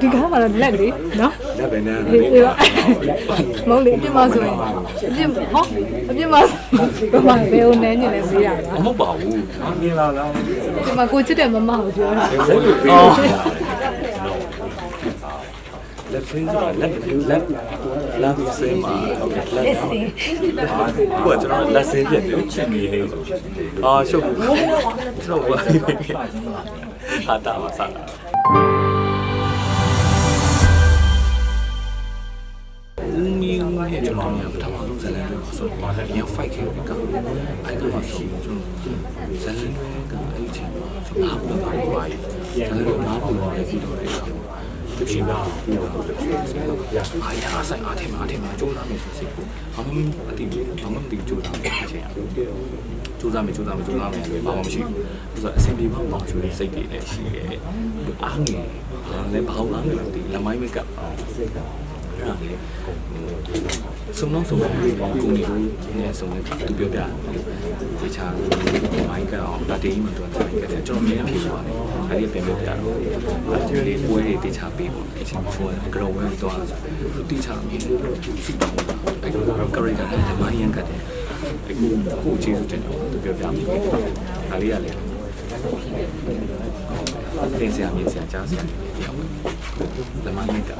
ဒီကားမှာတော့လက်လေနော်လက်ပဲနဲ့ဒီဒီပါမဟုတ်လေအပြစ်မဆိုရင်အပြစ်ဟောအပြစ်မဆိုဘာဘယ်ဦးနဲညင်လဲမေးတာလားမဟုတ်ပါဘူးမြင်လာလားဒီမှာကိုချစ်တဲ့မမကိုပြောတာဟုတ်လို့ပြောလက်ဖင်းလက်လက်လက်ဆင်းမှာဟုတ်ကဲ့လက်ဆင်းကိုကျွန်တော်လက်ဆင်းပြတယ်ချစ်နေလေးအာရှုပ်ကျွန်တော်ဘာဟာတာမဆလာ ကျွန်တော်ပထမဆုံးဇလန်တွေဆိုတော့ရန် fight ခဲ့ပြီးကအဲ့တော့ဆိုကျွန်တော်ဇလန်တွေကအဲ့ဒီချိန်မှာကျွန်တော်ဘာလို့ပါလဲဇလန်တွေမှာပေါ်လာပြီးတော့လေသူရှိတာအားရဆိုင်အားထင်အားထင်မှာကြိုးစားမယ်ဆိုစိတ်ကိုဘာမှမသိဘူးဘာမှမသိကြိုးစားမယ်အချိန်အားကြိုးစားမယ်ကြိုးစားမယ်ကြိုးစားမယ်ဆိုရင်ဘာမှမရှိဘူးဆိုတော့အဆင်ပြေမှမအောင်ချွေးစိတ်တွေလည်းရှိတယ်အားငယ်လည်းဘာလို့အားငယ်လဲဒီလမိုင်းမကပ်အဲ့ ဒါလေစုံလုံးစုံလုံးကိုကိုနေလို့နဲ့စုံနေသူပြောပြတခြားမိုင်းကအောင်ဒါတေးမှတော့တိုင်းကတယ်ကျွန်တော်မြင်ဖြစ်သွားတယ်အဲ့ဒီပြန်ပြောပြတော့အဲဒီပွဲတွေတခြားပေးပေါ့အချင်းပေါ်ကရောဝဲတော့တခြားမြင်စုတောင်းတာအဲ့တော့ကရိတာနဲ့မိုင်းရန်ကတယ်အခုကိုကျေးဇူးတင်တော့သူပြောပြမယ်ဒါလေးရလေတ င်စရာမြင်စရာကြားစရာဒီအောင်လမမိတာ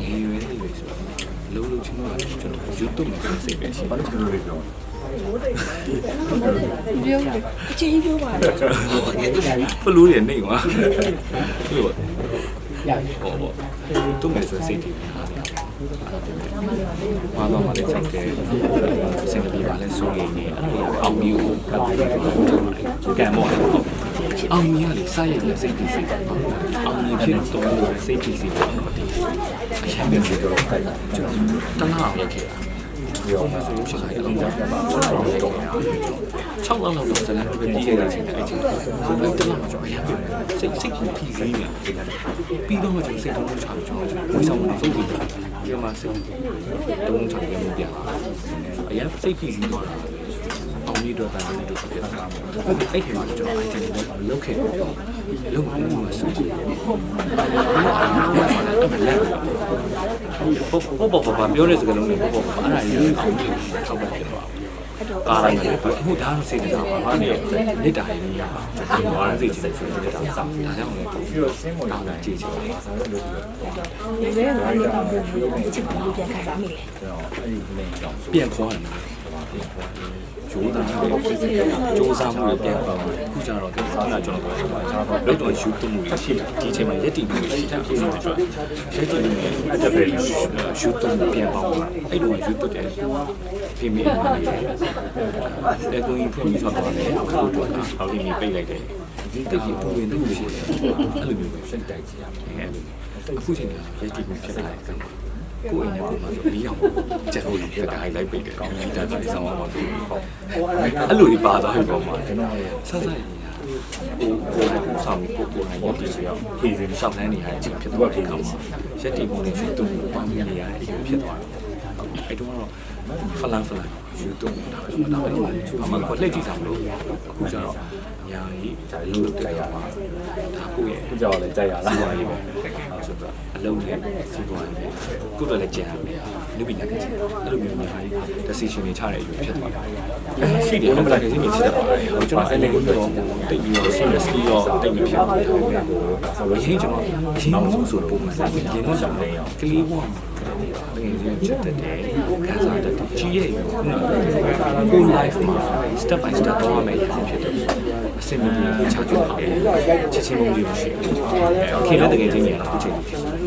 ငယ်ရွယ်လေးပဲဆိုလုံးလုံးချင်းတော့ကျွန်တော် YouTube မှာစိတ်ပဲရှိပါတယ်ကျွန်တော်လေးပြောပြောတယ်အချင်းပြောပါလားဖလူးရနေကွာလို့ရဟောဘောသူ့မယ်ဆိုစိတ်တည် ပါတော့မှလည်းစိတ်တယ်စင်ပြေပါလဲဆိုရင်လည်းအဲ့ဒါအောင်မျိုးကပ်ပြီးတော့ကံမောအောင်မြင်ရလေစားရည်စိတ်တည်စိတ်အောင်မြင်ဖြစ်တော့စိတ်တည်စိတ်ပေါ့အရင်ကတည်းကတော့ကျွန်တော်တနာအောင်လုပ်ခဲ့တာ ပြောမှဆိုလို့ရှိရင်အလုံးစုံကျွန်တော်တော့6လောက်လောက်တော့ဇလန်တွေပြီးခဲ့တဲ့အချိန်အဲ့ချိန်ဆိုတော့တနာမှာကျွန်တော်အရင်စိတ်စိတ်ကိုဖြီးစည်းနေပြီးတော့ကျွန်တော်စိတ်လုံးချကျွန်တော်ဝေးဆောင်နေစိုးပြီးဒီမှာစိတ်လုံးချပြန်လို့ပြအရင်စိတ်ဖြီးစည်းသွားတာအောင်မြင်တော့တာလည်းတို့ဖြစ်တာအဲ့ဒီမှာကျွန်တော်အဲ့ဒီလိုလုပ်ခဲ့တော့လုံးဝမဆူဘူး ပေါ့ပေါ့ပေါ့ပေါ့ပြောတဲ့စကားလုံးတွေပေါ့ပေါ့အဲ့ဒါရေးအောင်ကြည့်ထောက်ပါတယ်တော့ကာရိုင်းတယ်ပေါ့အခုဒါတော့စိတ်တကာပါဘာနဲ့မေတ္တာရေးရပါကျွန်တော်အားစိတ်ချင်ဆိုတဲ့ဒါစောင့်ဒါကြောင့်လည်းပြီးတော့ဆင်းပေါ်လာကြည့်ချင်တယ်ဒီလိုမျိုးလည်းတော့ဘယ်လိုလဲချစ်ဘူးပြန်ခါစားမိလဲပြန်ခေါ်ရတယ် ကျိုးသားကျိုးစားမှုပြန်ခေါ်တယ်အခုကျတော့ဒီခုနကျွန်တော်ပြောတာလောက်တော့ယူသွမှုရှိတယ်ဒီအချိန်မှာရက်တည်မှုရှိတာအဲ့ဒါဆိုတော့ရက်တည်မှုအတက်ပဲယူသွမှုပြန်ပေါင်းတာအဲ့တော့ယူသွတယ်ပြင်မြင်တယ်အဲကိုကြီးဖွင့်ပြီးဆောက်သွားတယ်အခုတော့ဟောဒီမိပိတ်လိုက်တယ်ဒီတိတ်ကြီးပူဝင်လို့ရှိတယ်အဲ့လိုမျိုးပဲစိတ်တိုက်ကြည့်ရမယ်အခုချိန်ကရက်တည်မှုဖြစ်လာတယ် ကိုယ်အိမ်နဲ့ပုံမှန်ဆိုလီးအောင်ချက်လို့ဒီကတိုင်းလိုက်ပိတ်တယ်ကောင်းတယ်ဒါကြည့်ဆောင်အောင်ဆိုဟုတ်အဲ့လိုဒီပါသွားပြီပေါ့မှာကျွန်တော်ဆက်ဆက်ကိုကိုယ်ကိုဆောင်ပြီးကိုကိုယ်နိုင်ရည်ရောဖြည့်စင်ရှောက်လန်းနေရတဲ့အချိန်ဖြစ်သွားတဲ့အခါမှာရက်တီပုံနဲ့ရှိသူ့ကိုပေါင်းနေရတဲ့အချိန်ဖြစ်သွားတယ်အဲ့တော့ ဖလန်ဖလန်ယူတော့တာကျွန်တော်တော့အမှန်ကိုလက်ကြည့်ဆောင်လို့အခုကျတော့ညာကြီးဒါလုံးလို့ကြိုက်ရမှာဒါကိုယ့်ရဲ့ခုကြောက်လည်းကြိုက်ရလားစီးပွားရေးပဲဆိုတော့အလုံးနဲ့စီးပွားရေးကုတော့လည်းကြံရမယ်လူပညာကကျအဲ့လိုမျိုးများကြီး decision တွေချတဲ့အယူဖြစ်သွားတယ်အဲရှိတယ်ဘယ်လိုလဲဒီလိုဖြစ်တတ်ပါတယ်ကျွန်တော်အဲ့ဒီကိုတော့တိတ်ပြီးတော့ serious ပြီးတော့တိတ်ပြီးဖြစ်တယ်ဆိုတော့ရင်းကျွန်တော်ရင်းမှုဆိုပုံမှန်ရင်းတော့ကျွန်တော်ကလေးဘဝ တကယ်ကြီးချက်တဲ့ခံစားတတ်တယ်ကြီးရဲ့ခုနကကို life မှာ step by step တော့မယ်ရဖြစ်တယ်အစင်မပြေချာချွတ်ပါတယ်ချက်ချင်းလုံးလေးရှိတယ်ခင်လည်းတကယ်ချင်းနေရတာအခုချိန်ဖြစ်တယ်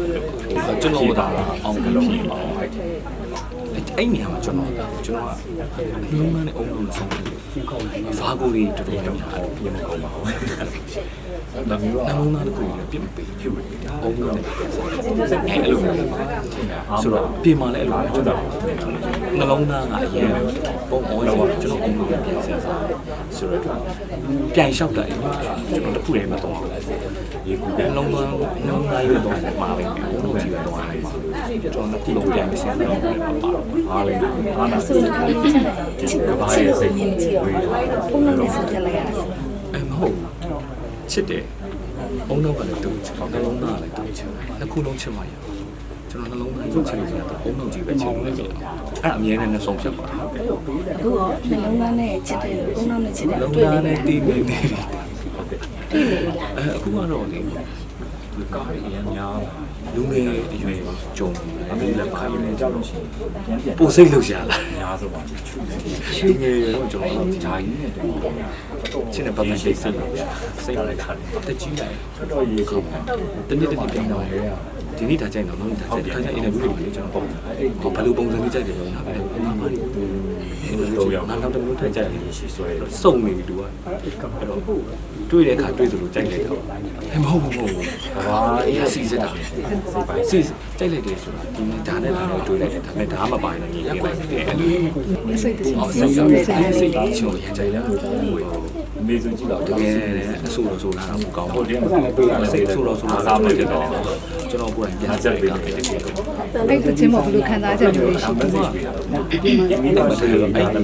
ကျွန်တော်ကအောင်ပြီးဖြစ်အောင် အဲ့နေရာမှာကျွန်တော်ကျွန်တော်ကလုံးမနဲ့အုံလုံးဆုံးတယ်ဖာကိုတွေတော်တော်များများအဲ့လိုပြင်မကောင်းပါဘူးဒါမျိုးအလုံးသားတစ်ခုကြီးပြစ်မပေးဖြစ်မယ်အုံလုံးနဲ့အဲ့လိုမျိုးဆိုတော့ပြင်မာလည်းအဲ့လိုကျွန်တော်နှလုံးသားကအရင်ပုံအောရောကျွန်တော်အုံလုံးပြန်ဆက်စားဆိုတော့ပြန်လျှောက်တာကျွန်တော်တစ်ခုတည်းမတော့ဘူး ဒီကူကလုံးသားလုံးသားရွေးတော့မှာပဲအုံလုံးကြည့်တော့မှာကျွန်တော်တစ်ခုလုံးပြန်ဆက်စားတော့ပါအားလည်းအားနာဆိုတော့ဒီချစ်ချစ်ဘာရဲ့စိတ်ကြီးဝေးတာပုံလုံးနဲ့ဆက်တက်လိုက်ရတာအဲမဟုတ်ချစ်တယ်အုံနောက်ကလည်းတူချင်နှလုံးသားလည်းတူချင်နှစ်ခုလုံးချင်ပါရကျွန်တော်နှလုံးသားကိုချင်လို့ရတယ်အုံနောက်ကြီးပဲချင်လို့လည်းမရအဲ့ဒါအမြဲတမ်းနဲ့ဆုံးဖြတ်ပါအခုတော့နှလုံးသားနဲ့ချစ်တယ်လို့ကုန်းနောက်နဲ့ချစ်တယ်နှလို့လုံးတွေ့သားနေနဲ့တယ်တီးနေနေတယ် တွေ့နေပြီလားအဲအခုကတော့လေကားရရများလူငယ်အရွယ်ကြုံအမေလည်းခိုင်းနေကြလို့ရှိရင်ပိုစိတ်လို့ရှာလာအများဆုံးပါရှိငယ်ရောကျွန်တော်တို့ဂျာကြီးနဲ့ချင်းတဲ့ပတ်သက်စိတ်စိတ်စိတ်လိုက်တာတကြီးလိုက်တော်တော်ရေးကောင်းတနေ့တနေ့ပြောင်းတော့ဒီနေ့ဒါကြိုက်တော့နောက်နေ့ဒါကြိုက်ဒါကြိုက်အင်တာဗျူးတွေကျွန်တော်ပေါ့ဟောဘယ်လိုပုံစံလေးကြိုက်တယ်ပြောနေတာပဲအမှန်ပါတော့ရောနောက်တစ်မျိုးထိုင်ကြတယ်ရှိဆွဲစုံနေပြီသူကအဲ့တော့ တွေ့တဲ့အခါတွေ့သလိုကြိုက်လိုက်တော့ဟဲ့မဟုတ်ဘူးမဟုတ်ဘူးဘာအေးစီစစ်တာစီကြိုက်လိုက်တယ်ဆိုတာဒီဒါနဲ့ဒါနဲ့တွေ့လိုက်တယ်ဒါပေမဲ့ဒါမှမပိုင်တော့ညီနေလိုက်တယ်အဲ့လိုစိတ်တည်းအော်စိစိတ်တ်စိစိတ်တ်စိစိတ်တ်ချိုရကြတယ် အမေစုကြည့်တော့တကယ်အဆိုးလို့ဆိုလာတော့မကောင်းဘူးစိတ်ဆိုးလို့ဆိုလာတာပဲတော့ကျွန်တော်ကိုယ်တိုင်ပြန်ချက်ပေးတာဖြစ်တယ်အဲ့ဒီချင်းမဘလို့ခံစားချက်မျိုးရှိဘူးဒီနေ့မှအဲ့ဒါ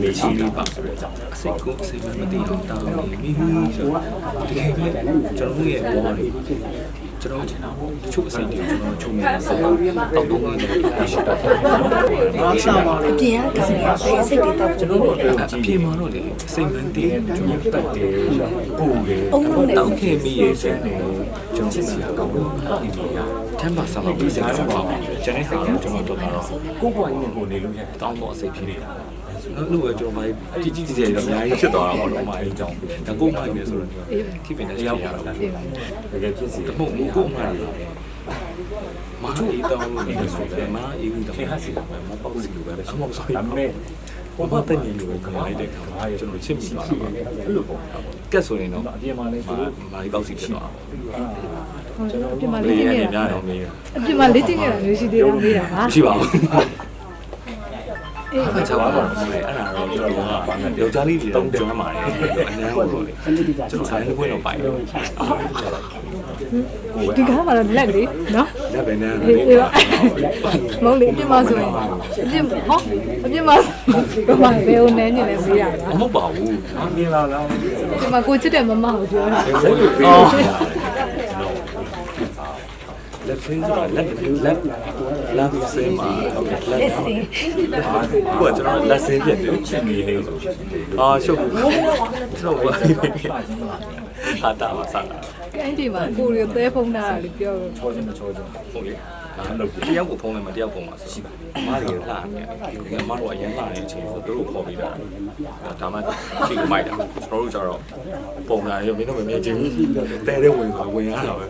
မေးရှိလေးပါဆိုတော့အစိတ်ကိုအစိတ်မသိအောင်တောင်းနေမိဆိုတကယ်ပဲကျွန်တော်ရဲ့ဘောတွေ ကျွန်တော်တချို့အစိတ်တွေကျွန်တော်ချုံနေစေတော့တောက်တော့နေတယ်ရှိတော့အပြင်ကကောင်ရပဲစိတ်တွေတော့ကျွန်တော်တို့အပြေမှာတော့လေစိတ်မန်းတည်ကျွန်တော်တက်တယ်ပို့တယ်အုံလုံးနဲ့တောက်ခင်မိရဲ့ဆိုရင်ကျွန်တော်စီကောင်းတော့ဒီနေရာတမ်းပါဆလာပြီးစိတ်ကောင်းပါကျန်တဲ့ဟာကကျွန်တော်တို့ကတော့ကိုယ်ပွားရင်းကိုနေလို့ရတောင်းတော့အစိတ်ဖြစ်နေတာ အဲ့လိုပဲကျွန်တော်မိုင်းကြီးကြီးကျယ်ကျယ်တော့အများကြီးဖြစ်သွားတာပေါ့တော့မိုင်းအကြောင်းဒါကိုမိုင်းနေဆိုတော့ keep in touch ရရတော့တကယ်ဖြစ်စီမဟုတ်ဘူးကိုမိုင်းမာအေးတောင်းလို့နေဆိုတယ်မာအေးဦးတောင်းဟာစီကမပေါ့စီလိုပဲအမောဆိုရင်ဘာမှတည်းနေလို့ခမိုင်းတဲ့ခါမှာကျွန်တော်ချစ်မိသွားတာအဲ့လိုပေါ့ကက်ဆိုရင်တော့အပြင်မှာလည်းမာမာကြီးပေါ့စီဖြစ်သွားတာဟုတ်အပြင်မှာလေလေးရကျနေင်းများနေတာတော့မေးအပြင်မှာလေးကျင်းနေတာမျိုးရှိသေးတယ်မေးတာပါမရှိပါဘူး အေးအဲ့ချာပါတော့အဲ့ဒါတော့ကျွန်တော်ကယောက်ျားလေးတွေတော့ကျွမ်းပါတယ်အနမ်းလို့လေကျွန်တော်ဆိုင်တစ်ခွင့်တော့ပိုင်တယ်ဒီကားမှာတော့လက်လေနော်လက်ပဲနမ်းအေးအေးပါမဟုတ်လေအပြင်မှာဆိုရင်အပြင်ဟောအပြင်မှာဘာမှဘယ်ဦးနဲ့ညနေမေးတာလားမဟုတ်ပါဘူးမြင်လာလားဒီမှာကိုချစ်တဲ့မမကိုပြောတာ လက်ဖင်းဆိုတာလက်လက်လက်ဆင်းမှာလက်ဆင်းကိုကျွန်တော်လက်ဆင်းပြတ်တယ်ချစ်နေလေးဆိုအာရှုပ်ကျွန်တော်ဘာဟာတာပါစားတာကဲဒီမှာကိုရီသဲဖုံးတာလေပြောတော့ချောချင်းချောချင်းဟုတ်လေဒါလုပ်တယောက်ကိုဖုန်းလိုက်မှတယောက်ဖုန်းမှာရှိပါအမားတွေလာတယ်ဒီအမားတို့အရင်လာတဲ့အချိန်ဆိုသူတို့ခေါ်ပြီးတာဒါမှချိန်မိုက်တာကျွန်တော်တို့ကျတော့ပုံလာရမင်းတို့မမြင်ချင်ဘူးတဲတဲ့ဝင်ဆိုဝင်ရတာပဲ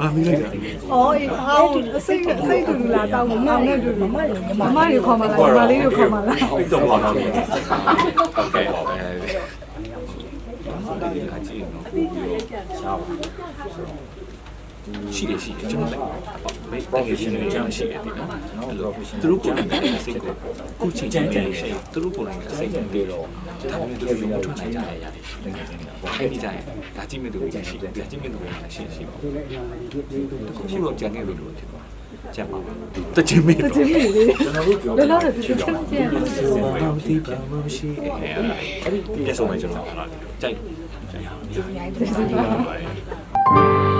အာမင်းလိုက်တာ အော်အေးဟောစိတ်နဲ့စိတ်တူလာတော့မမနဲ့တူမမတွေမမတွေခေါ်มาလားညီမလေးတွေခေါ်มาလား ဟုတ်တော့ပါတော့ဟုတ်ကဲ့အဲဒီအကြည့်နော်ပို့ပြီးတော့ရှားပါ ရှိတယ်ရှိတယ်ကျွန်တော်လည်းမိတ်တကယ်ရှိနေကြရှိတယ်ဒီနော်အဲ့လိုသူတို့ကိုယ်တိုင်စိတ်ကိုကိုချိန်ချင်းနေရှိသူတို့ကိုယ်တိုင်စိတ်နဲ့တည်တော့ဒါမျိုးသူတို့မထွက်နိုင်ကြရရတယ်တကယ်ချင်းပေါ့အဲ့ဒီကြရင်ဒါကြည့်မဲ့သူတွေရှိတယ်ဒါကြည့်မဲ့သူတွေရှိရှိပေါ့ခုတော့ကြံခဲ့လို့လို့ဖြစ်သွားကြက်ပါတချင်မေးတတော့ချင်ပြီလေလောလောဆယ်တချင်ကျန်ဘာမှဒီဘာမှမရှိအဲ့ဒီပြဆုံးမယ်ကျွန်တော်ဟာကြိုက်ဒီနိုင်တယ်